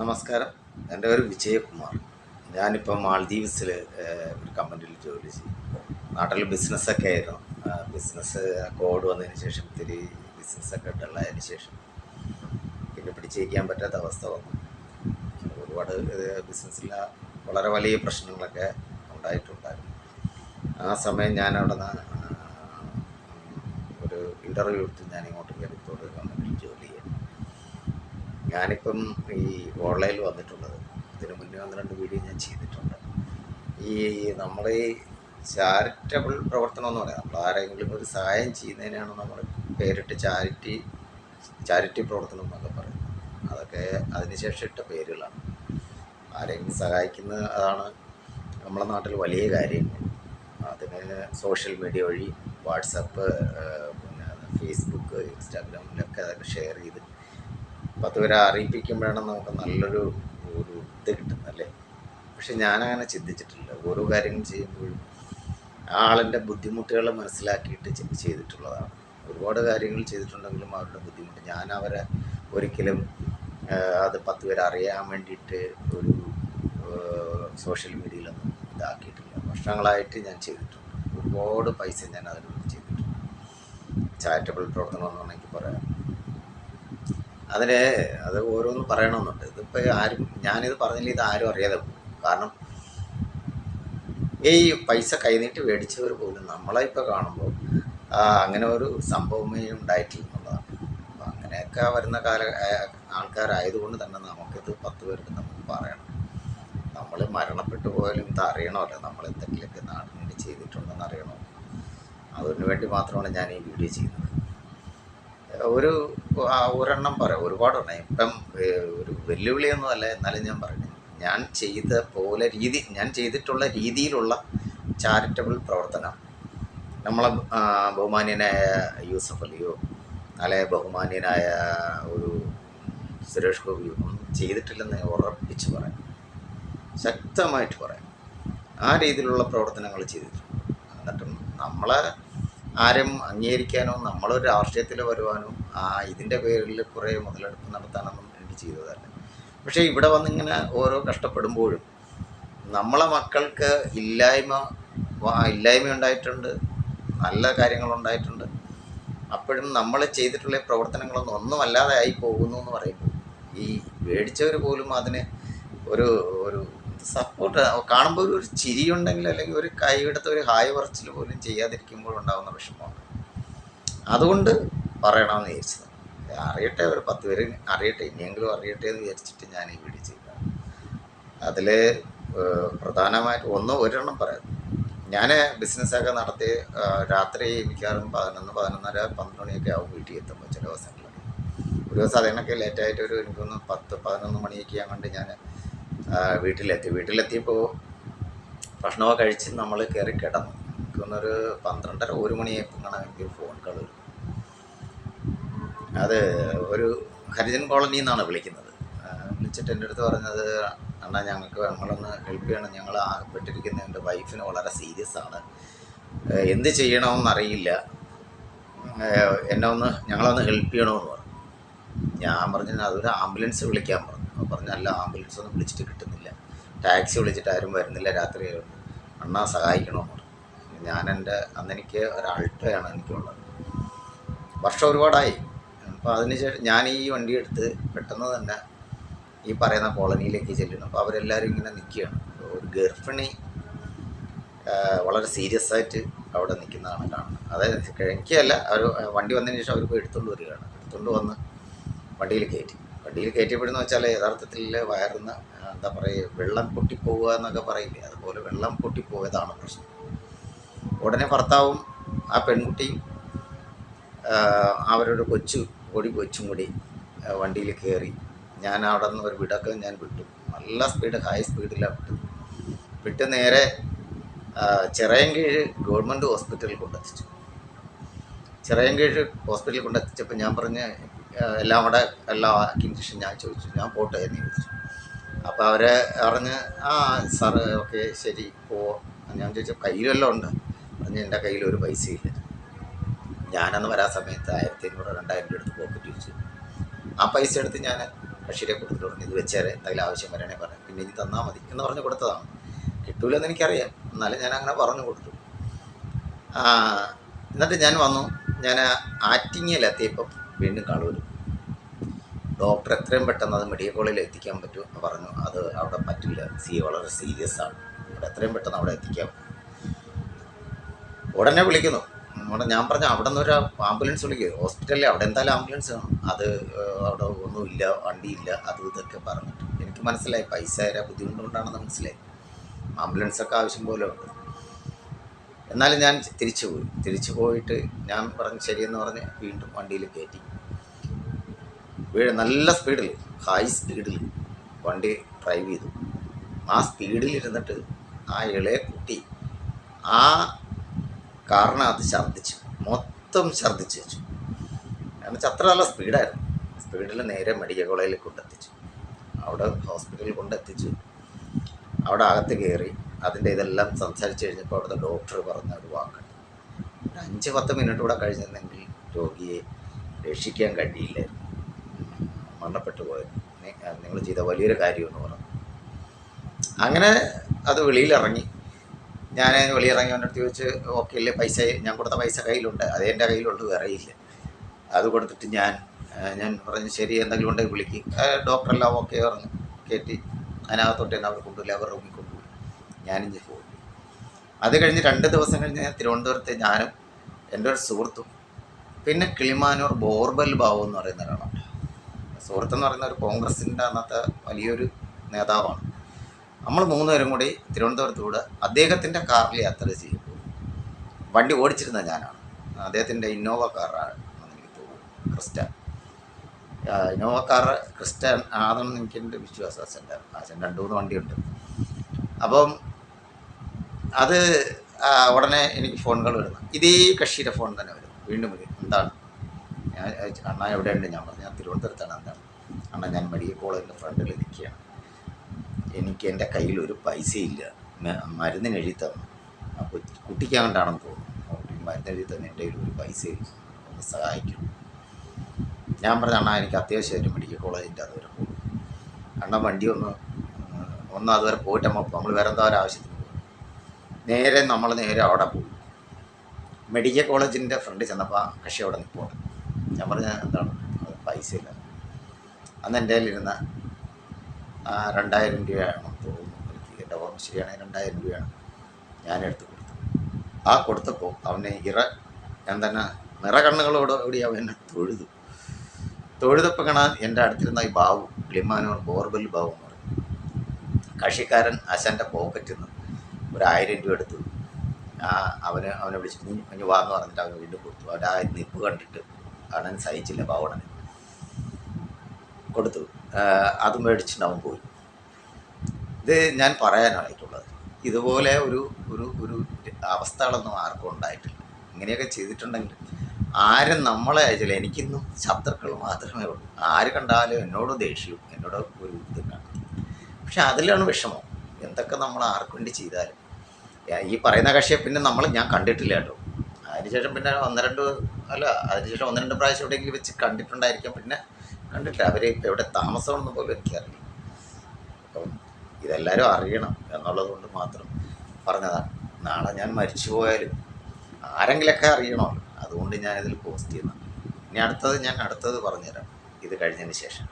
നമസ്കാരം. എന്റെ പേര് വിജയകുമാർ. ഞാനിപ്പോൾ മാൾദീവ്സിൽ ഒരു കമ്പനിയിൽ ജോലി ചെയ്യും. നാട്ടിൽ ബിസിനസ്സൊക്കെ ആയിരുന്നു. ബിസിനസ് കോഡ് വന്നതിന് ശേഷം ഇത്തിരി ബിസിനസ്സൊക്കെ ഡള്ളായതിന് ശേഷം പിന്നെ പിടിച്ചേക്കാൻ പറ്റാത്ത അവസ്ഥ വന്നു. ഒരുപാട് ബിസിനസ്സിൽ വളരെ വലിയ പ്രശ്നങ്ങളൊക്കെ ഉണ്ടായിട്ടുണ്ടായിരുന്നു. ആ സമയം ഞാൻ നിന്ന് ഒരു ഇന്റർവ്യൂ എടുത്ത് ഞാൻ ഇങ്ങോട്ട് ചെയ്യാൻ ഞാനിപ്പം ഈ ഓൺലൈനിൽ വന്നിട്ടുള്ളത്. ഇതിന് മുന്നേ ഒന്ന് രണ്ട് വീഡിയോ ഞാൻ ചെയ്തിട്ടുണ്ട്. ഈ നമ്മൾ ഈ ചാരിറ്റബിൾ പ്രവർത്തനം എന്ന് പറയാം. നമ്മൾ ആരെങ്കിലും ഒരു സഹായം ചെയ്യുന്നതിനാണ് നമ്മൾ പേരിട്ട് ചാരിറ്റി ചാരിറ്റി പ്രവർത്തനം എന്നൊക്കെ പറയുന്നത്. അതൊക്കെ അതിനുശേഷം ഇട്ട പേരുകളാണ്. ആരെങ്കിലും സഹായിക്കുന്ന അതാണ് നമ്മുടെ നാട്ടിൽ വലിയ കാര്യങ്ങൾ. അതിന് സോഷ്യൽ മീഡിയ വഴി വാട്സപ്പ് പിന്നെ ഫേസ്ബുക്ക് ഇൻസ്റ്റാഗ്രാമിലൊക്കെ അതൊക്കെ ഷെയർ ചെയ്ത് പത്ത് പേരെ അറിയിപ്പിക്കുമ്പോഴാണ് നമുക്ക് നല്ലൊരു ഒരു ഇത് കിട്ടുന്നത് അല്ലേ? പക്ഷെ ഞാനങ്ങനെ ചിന്തിച്ചിട്ടില്ല. ഓരോ കാര്യങ്ങൾ ചെയ്യുമ്പോഴും ആളിന്റെ ബുദ്ധിമുട്ടുകൾ മനസ്സിലാക്കിയിട്ട് ചെയ്തിട്ടുള്ളതാണ്. ഒരുപാട് കാര്യങ്ങൾ ചെയ്തിട്ടുണ്ടെങ്കിലും അവരുടെ ബുദ്ധിമുട്ട്. ഞാൻ അവരെ ഒരിക്കലും അത് പത്ത് പേരെ അറിയാൻ വേണ്ടിയിട്ട് ഒരു സോഷ്യൽ മീഡിയയിലൊന്നും ഇതാക്കിയിട്ടില്ല. വർഷങ്ങളായിട്ട് ഞാൻ ചെയ്തിട്ടുണ്ട്. ഒരുപാട് പൈസ ഞാൻ അതിനുവേണ്ടി ചെയ്തിട്ടുണ്ട്. ചാരിറ്റബിൾ പ്രവർത്തനം എന്ന് വേണമെങ്കിൽ പറയാം. അതിന് അത് ഓരോന്ന് പറയണമെന്നുണ്ട്. ഇതിപ്പോൾ ആരും ഞാനിത് പറഞ്ഞില്ല ഇത് ആരും അറിയാതെ കാരണം ഈ പൈസ കൈനീട്ടി മേടിച്ചവർ പോലും നമ്മളെ ഇപ്പോൾ കാണുമ്പോൾ അങ്ങനെ ഒരു സംഭവമേ ഉണ്ടായിട്ടില്ല എന്നുള്ളതാണ്. അപ്പം അങ്ങനെയൊക്കെ വരുന്ന കാല ആൾക്കാരായതുകൊണ്ട് തന്നെ നമുക്കിത് പത്ത് പേർക്ക് നമുക്ക് പറയണം. നമ്മൾ മരണപ്പെട്ടു പോയാലും ഇത് അറിയണമല്ലോ. നമ്മൾ എന്തെങ്കിലുമൊക്കെ നാടിന് വേണ്ടി ചെയ്തിട്ടുണ്ടെന്ന് അറിയണോ അതിനു വേണ്ടി മാത്രമാണ് ഞാൻ ഈ വീഡിയോ ചെയ്യുന്നത്. ഒരു ഒരെണ്ണം പറയാം. ഒരുപാടെണ്ണം ഇപ്പം ഒരു വെല്ലുവിളിയൊന്നുമല്ല എന്നാലും ഞാൻ പറഞ്ഞു ഞാൻ ചെയ്ത പോലെ രീതി ഞാൻ ചെയ്തിട്ടുള്ള രീതിയിലുള്ള ചാരിറ്റബിൾ പ്രവർത്തനം നമ്മളെ ബഹുമാന്യനായ യൂസഫ് അലിയോ അല്ലെ ബഹുമാന്യനായ ഒരു സുരേഷ് ഗോപിയോ ഒന്നും ചെയ്തിട്ടില്ലെന്ന് ഉറപ്പിച്ച് പറയാം. ശക്തമായിട്ട് പറയാം. ആ രീതിയിലുള്ള പ്രവർത്തനങ്ങൾ ചെയ്തിട്ടുണ്ട്. എന്നിട്ടും നമ്മളെ ആരും അംഗീകരിക്കാനോ നമ്മളൊരു രാഷ്ട്രീയത്തിൽ വരുവാനോ ആ ഇതിന്റെ പേരിൽ കുറേ മുതലെടുപ്പ് നടത്താനൊന്നും എനിക്ക് ചെയ്തതല്ല. പക്ഷേ ഇവിടെ വന്നിങ്ങനെ ഓരോ കഷ്ടപ്പെടുമ്പോഴും നമ്മളെ മക്കൾക്ക് ഇല്ലായ്മ ഇല്ലായ്മ ഉണ്ടായിട്ടുണ്ട് നല്ല കാര്യങ്ങളുണ്ടായിട്ടുണ്ട് അപ്പോഴും നമ്മൾ ചെയ്തിട്ടുള്ള പ്രവർത്തനങ്ങളൊന്നും ഒന്നും അല്ലാതെ ആയി പോകുന്നു എന്ന് പറയുമ്പോൾ ഈ മേടിച്ചവർ പോലും അതിന് ഒരു ഒരു സപ്പോർട്ട് കാണുമ്പോൾ ഒരു ചിരി ഉണ്ടെങ്കിൽ അല്ലെങ്കിൽ ഒരു കൈയെടുത്ത് ഒരു ഹായ് പറച്ചിൽ പോലും ചെയ്യാതിരിക്കുമ്പോൾ ഉണ്ടാകുന്ന വിഷമമാണ്. അതുകൊണ്ട് പറയണമെന്ന് വിചാരിച്ചത് അറിയട്ടെ ഒരു പത്ത് പേര് അറിയട്ടെ ഇനിയെങ്കിലും അറിയട്ടെ എന്ന് വിചാരിച്ചിട്ട് ഞാൻ ഈ വീഡിയോ ചെയ്തതാണ്. അതിൽ പ്രധാനമായിട്ട് ഒന്ന് ഒരെണ്ണം പറയാം. ഞാൻ ബിസിനസ്സൊക്കെ നടത്തി രാത്രി മിക്കവാറും പതിനൊന്ന് പതിനൊന്നര പന്ത്രണ്ട് മണിയൊക്കെ ആവും വീട്ടിൽ എത്തുമ്പോൾ ചില ദിവസങ്ങളിൽ. ഒരു ദിവസം അതിനൊക്കെ ലേറ്റായിട്ട് ഒരു എനിക്കൊന്ന് പത്ത് പതിനൊന്ന് മണിയൊക്കെ ആകൊണ്ട് ഞാൻ വീട്ടിലെത്തി. വീട്ടിലെത്തിയപ്പോൾ ഭക്ഷണമൊക്കെ കഴിച്ച് നമ്മൾ കയറി കിടന്നു എനിക്കൊന്നൊരു പന്ത്രണ്ടര ഒരു മണിയായപ്പോഴാണ് എനിക്ക് ഫോൺ കളി അത് ഒരു ഹരിജൻ കോളനി എന്നാണ് വിളിക്കുന്നത്. വിളിച്ചിട്ട് എന്റെ അടുത്ത് പറഞ്ഞത് അണ്ണാ ഞങ്ങൾക്ക് ഞങ്ങളൊന്ന് ഹെൽപ്പ് ചെയ്യണം. ഞങ്ങൾ ആകപ്പെട്ടിരിക്കുന്ന എന്റെ വൈഫിന് വളരെ സീരിയസ് ആണ്. എന്ത് ചെയ്യണമെന്നറിയില്ല എന്നെ ഒന്ന് ഞങ്ങളൊന്ന് ഹെൽപ്പ് ചെയ്യണമെന്ന് പറഞ്ഞു. ഞാൻ പറഞ്ഞു അതൊരു ആംബുലൻസ് വിളിക്കാൻ പറഞ്ഞു. പറഞ്ഞു അല്ല ആംബുലൻസ് ഒന്നും വിളിച്ചിട്ട് കിട്ടുന്നില്ല. ടാക്സി വിളിച്ചിട്ട് ആരും വരുന്നില്ല. രാത്രി അണ്ണാ സഹായിക്കണമെന്ന് പറഞ്ഞു. ഞാൻ എന്റെ അന്ന് എനിക്ക് ഒരു അൾട്ടോയാണ് എനിക്കുള്ളത്. വർഷം ഒരുപാടായി. അപ്പോൾ അതിനുശേഷം ഞാൻ ഈ വണ്ടി എടുത്ത് പെട്ടെന്ന് തന്നെ ഈ പറയുന്ന കോളനിയിലേക്ക് ചെല്ലുന്നു. അപ്പോൾ അവരെല്ലാവരും ഇങ്ങനെ നിൽക്കുകയാണ്. ഒരു ഗർഭിണി വളരെ സീരിയസ് ആയിട്ട് അവിടെ നിൽക്കുന്നതാണ് കാണുന്നത്. അതായത് എനിക്കല്ല അവർ വണ്ടി വന്നതിന് ശേഷം അവർ പോയി എടുത്തുകൊണ്ട് വരികയാണ്. എടുത്തുകൊണ്ട് വന്ന് വണ്ടിയിൽ കയറ്റി. വണ്ടിയിൽ കയറ്റിയപ്പോഴെന്ന് വെച്ചാൽ യഥാർത്ഥത്തിൽ വയറുന്ന എന്താ പറയുക വെള്ളം പൊട്ടിപ്പോവുക എന്നൊക്കെ പറയില്ലേ? അതുപോലെ വെള്ളം പൊട്ടിപ്പോയതാണ് പ്രശ്നം. ഉടനെ ഭർത്താവും ആ പെൺകുട്ടിയും അവരുടെ കൊച്ചു കൊടി കൊച്ചും കൂടി വണ്ടിയിൽ കയറി. ഞാൻ അവിടെ നിന്ന് ഒരു വിടൊക്കെ ഞാൻ വിട്ടു. നല്ല സ്പീഡ് ഹൈ സ്പീഡിലാണ് വിട്ടു. വിട്ട് നേരെ ചിറയൻകീഴ് ഗവൺമെന്റ് ഹോസ്പിറ്റലിൽ കൊണ്ടെത്തിച്ചു. ചിറയൻകീഴ് ഹോസ്പിറ്റലിൽ കൊണ്ടെത്തിച്ചപ്പോൾ ഞാൻ പറഞ്ഞ് എല്ലാം കൂടെ എല്ലാം ആക്കിയതിന് ശേഷം ഞാൻ ചോദിച്ചു ഞാൻ പോട്ടെ എന്ന് ചോദിച്ചു. അപ്പോൾ അവരെ പറഞ്ഞ് ആ സാറ് ഓക്കെ ശരി പോവോ ഞാൻ ചോദിച്ചു കയ്യിലെല്ലാം ഉണ്ട്? പറഞ്ഞ് എന്റെ കയ്യിൽ ഒരു പൈസയില്ല ഞാനന്ന് വരാൻ സമയത്ത് ആയിരത്തി അഞ്ഞൂറ് രണ്ടായിരം രൂപ എടുത്ത് പോക്കറ്റ് വെച്ചു. ആ പൈസ എടുത്ത് ഞാൻ ബഷീരെ കൊടുത്തിട്ട് പറഞ്ഞു ഇത് വെച്ചേരെ എന്തെങ്കിലും ആവശ്യം വരണേ പറഞ്ഞു. പിന്നെ ഇനി തന്നാൽ മതി എന്ന് പറഞ്ഞ് കൊടുത്തതാണ്. കിട്ടൂലെന്ന് എനിക്കറിയാം. എന്നാലും ഞാൻ അങ്ങനെ പറഞ്ഞു കൊടുത്തു. എന്നിട്ട് ഞാൻ വന്നു. ഞാൻ ആറ്റിങ്ങയിലെത്തിയപ്പം വീണ്ടും കളൂർ ഡോക്ടർ എത്രയും പെട്ടെന്ന് അത് മെഡിക്കൽ കോളേജിൽ എത്തിക്കാൻ പറ്റും എന്ന് പറഞ്ഞു. അത് അവിടെ പറ്റില്ല. സി വളരെ സീരിയസ് ആണ്. അവിടെ എത്രയും പെട്ടെന്ന് അവിടെ എത്തിക്കാം. ഉടനെ വിളിക്കുന്നു. അവിടെ ഞാൻ പറഞ്ഞു അവിടെ നിന്ന് ഒരു ആംബുലൻസ് വിളിക്കുക ഹോസ്പിറ്റലിൽ അവിടെ എന്തായാലും ആംബുലൻസ് കാണും അത് അവിടെ ഒന്നുമില്ല വണ്ടിയില്ല അത് ഇതൊക്കെ പറഞ്ഞിട്ട്. എനിക്ക് മനസ്സിലായി. പൈസ തരാൻ ബുദ്ധിമുട്ടുകൊണ്ടാണെന്ന് മനസ്സിലായി. ആംബുലൻസൊക്കെ ആവശ്യം പോലെ ഉണ്ട്. എന്നാലും ഞാൻ തിരിച്ചു പോയി. തിരിച്ചു പോയിട്ട് ഞാൻ പറഞ്ഞു ശരിയെന്ന് പറഞ്ഞ് വീണ്ടും വണ്ടിയിൽ കയറ്റി. നല്ല സ്പീഡിൽ ഹൈ സ്പീഡിൽ വണ്ടി ഡ്രൈവ് ചെയ്തു. ആ സ്പീഡിൽ ഇരുന്നിട്ട് ആ ഇളയ കുട്ടി ആ കാറിനകത്ത് ഛർദ്ദിച്ചു. മൊത്തം ഛർദ്ദിച്ചു വെച്ചു. കാരണം വെച്ചാൽ അത്ര നല്ല സ്പീഡായിരുന്നു സ്പീഡിൽ നേരെ മെഡിക്കൽ കോളേജിൽ കൊണ്ടെത്തിച്ചു. അവിടെ ഹോസ്പിറ്റലിൽ കൊണ്ടെത്തിച്ചു. അവിടെ അകത്ത് കയറി അതിന്റെ ഇതെല്ലാം സംസാരിച്ച് കഴിഞ്ഞപ്പോൾ അവിടുത്തെ ഡോക്ടർ പറഞ്ഞ ഒരു വാക്കുണ്ട് ഒരു അഞ്ച് പത്ത് മിനിറ്റ് കൂടെ കഴിഞ്ഞിരുന്നെങ്കിൽ രോഗിയെ രക്ഷിക്കാൻ കഴിയില്ലായിരുന്നു. മരണപ്പെട്ടു പോയത് നിങ്ങൾ ചെയ്ത വലിയൊരു കാര്യമെന്ന് പറഞ്ഞു. അങ്ങനെ അത് വെളിയിലിറങ്ങി. ഞാൻ വെളിയിറങ്ങി അടുത്ത് ചോദിച്ച് ഓക്കെ അല്ലേ പൈസ ഞാൻ കൊടുത്ത പൈസ കയ്യിലുണ്ട്. അത് എന്റെ കയ്യിലുണ്ട് വേറെ ഇല്ല. അത് കൊടുത്തിട്ട് ഞാൻ ഞാൻ പറഞ്ഞു ശരി എന്തെങ്കിലും ഉണ്ടെങ്കിൽ വിളിക്കും. ഡോക്ടറെല്ലാം ഓക്കെ പറഞ്ഞു. കയറ്റി അതിനകത്തോട്ട് തന്നെ അവർ കൊണ്ടുപോയി അവർ റൂമിൽ കൊണ്ടുപോയി. ഞാനും പോയി. അത് കഴിഞ്ഞ് രണ്ട് ദിവസം കഴിഞ്ഞ് ഞാൻ തിരുവനന്തപുരത്ത് ഞാനും എന്റെ ഒരു സുഹൃത്തും പിന്നെ കിളിമാനൂർ ബോർബൽ ഭാവം എന്ന് പറയുന്ന ഒരാളാണ്. സുഹൃത്തെന്ന് പറയുന്ന ഒരു കോൺഗ്രസിന്റെ അന്നത്തെ വലിയൊരു നേതാവാണ്. നമ്മൾ മൂന്നുപേരും കൂടി തിരുവനന്തപുരത്ത് കൂടെ അദ്ദേഹത്തിന്റെ കാറിൽ യാത്ര ചെയ്യും വണ്ടി ഓടിച്ചിരുന്ന ഞാനാണ്. അദ്ദേഹത്തിന്റെ ഇന്നോവ കാറാണ് എനിക്ക് തോന്നുന്നു ക്രിസ്റ്റ ഇന്നോവ കാർ ക്രിസ്റ്റൻ ആണെന്ന് എനിക്ക് എന്റെ വിശ്വാസം അച്ഛന്റെ അച്ഛൻ രണ്ട് മൂന്ന് വണ്ടിയുണ്ട്. അപ്പം അത് ഉടനെ എനിക്ക് ഫോണുകൾ വരുന്നു. ഇതേ കക്ഷിയുടെ ഫോൺ തന്നെ വരും വീണ്ടും എന്താണ്? അണ്ണ എവിടെയുണ്ട്? ഞാൻ പറഞ്ഞു ഞാൻ തിരുവനന്തപുരത്താണ് എന്താണ് അണ്ണ ഞാൻ മെഡിക്കൽ കോളേജിന്റെ ഫ്രണ്ടിൽ നിൽക്കുകയാണ് എനിക്ക് എന്റെ കയ്യിൽ ഒരു ഇല്ല മരുന്നിന് എഴുതി തന്നു. അപ്പോൾ കുട്ടിക്കാണ്ടാണെന്ന് തോന്നുന്നു. മരുന്ന് എഴുതി തന്നെ എന്റെ കയ്യിൽ ഒരു പൈസയില്ല. ഒന്ന് സഹായിക്കും ഞാൻ പറഞ്ഞ അണ്ണാ എനിക്ക് അത്യാവശ്യമായിട്ട് മെഡിക്കൽ കോളേജിന്റെ അതുവരെ പോകും അണ്ണ വണ്ടി ഒന്ന് ഒന്ന് അതുവരെ പോയിട്ട് നമ്മൾ നമ്മൾ വേറെ എന്താ ഒരു ആവശ്യത്തിന് പോകും നേരെ നമ്മൾ നേരെ അവിടെ പോകും മെഡിക്കൽ കോളേജിന്റെ ഫ്രണ്ട് ചെന്നപ്പോൾ കക്ഷി അവിടെ നിൽപ്പുണ്ട്. ഞാൻ പറഞ്ഞ എന്താണ്? അത് പൈസ ഇല്ല അന്ന് എന്റെ കയ്യിലിരുന്ന രണ്ടായിരം രൂപയാണ് തോന്നുന്നു. എന്റെ ഓർമ്മ ശരിയാണെങ്കിൽ രണ്ടായിരം രൂപയാണ് ഞാൻ എടുത്ത് കൊടുത്തു ആ കൊടുത്തപ്പോൾ അവനെ ഇറ ഞാൻ തന്നെ നിറകണ്ണുകളോട് കൂടി അവൻ എന്നെ തൊഴുതു. തൊഴുതപ്പോൾ കാണാൻ എന്റെ അടുത്തിരുന്ന ഈ ബാബു ക്ലിമാനൂർ ബോർബൽ ബാബു എന്ന് പറയും. കക്ഷിക്കാരൻ അശന്റെ പോക്കറ്റിൽ നിന്ന് ഒരു ആയിരം രൂപ എടുത്തു. അവന് അവനെ വിളിച്ചിട്ട് നീ അഞ്ഞ് വാന്ന് പറഞ്ഞിട്ട് അവന് വീണ്ടും കൊടുത്തു. അവന്റെ ആ നിപ്പ് കണ്ടിട്ട് അവൻ സഹിച്ചില്ല ബാവണന് കൊടുത്തു. അത് മേടിച്ചിട്ട് പോയി. ഇത് ഞാൻ പറയാനായിട്ടുള്ളത്. ഇതുപോലെ ഒരു ഒരു ഒരു അവസ്ഥകളൊന്നും ആർക്കും ഉണ്ടായിട്ടില്ല. ഇങ്ങനെയൊക്കെ ചെയ്തിട്ടുണ്ടെങ്കിൽ ആരും നമ്മളെ അയച്ചില്ല. എനിക്കിന്നും ശത്രുക്കൾ മാത്രമേ ഉള്ളൂ. ആര് കണ്ടാലും എന്നോട് ദേഷ്യവും എന്നോട് ഒരു ഇത് കാണും. പക്ഷെ അതിലാണ് വിഷമം. എന്തൊക്കെ നമ്മൾ ആർക്ക് വേണ്ടി ചെയ്താലും. ഈ പറയുന്ന കക്ഷിയെ പിന്നെ നമ്മൾ ഞാൻ കണ്ടിട്ടില്ല കേട്ടോ. അതിനുശേഷം പിന്നെ ഒന്ന് രണ്ട് അല്ല അതിനുശേഷം ഒന്ന് രണ്ട് പ്രാവശ്യം എവിടെയെങ്കിലും വെച്ച് കണ്ടിട്ടുണ്ടായിരിക്കാം. പിന്നെ കണ്ടിട്ട് അവർ എവിടെ താമസമാണെന്ന് പോലും എനിക്കറിയില്ല. അപ്പം ഇതെല്ലാവരും അറിയണം എന്നുള്ളത് കൊണ്ട് മാത്രം പറഞ്ഞതാണ്. നാളെ ഞാൻ മരിച്ചു പോയാലും ആരെങ്കിലൊക്കെ അറിയണമല്ലോ. അതുകൊണ്ട് ഞാനിതിൽ പോസ്റ്റ് ചെയ്യുന്നു ഇനി അടുത്തത് ഞാൻ അടുത്തത് പറഞ്ഞുതരാം. ഇത് കഴിഞ്ഞതിന് ശേഷം.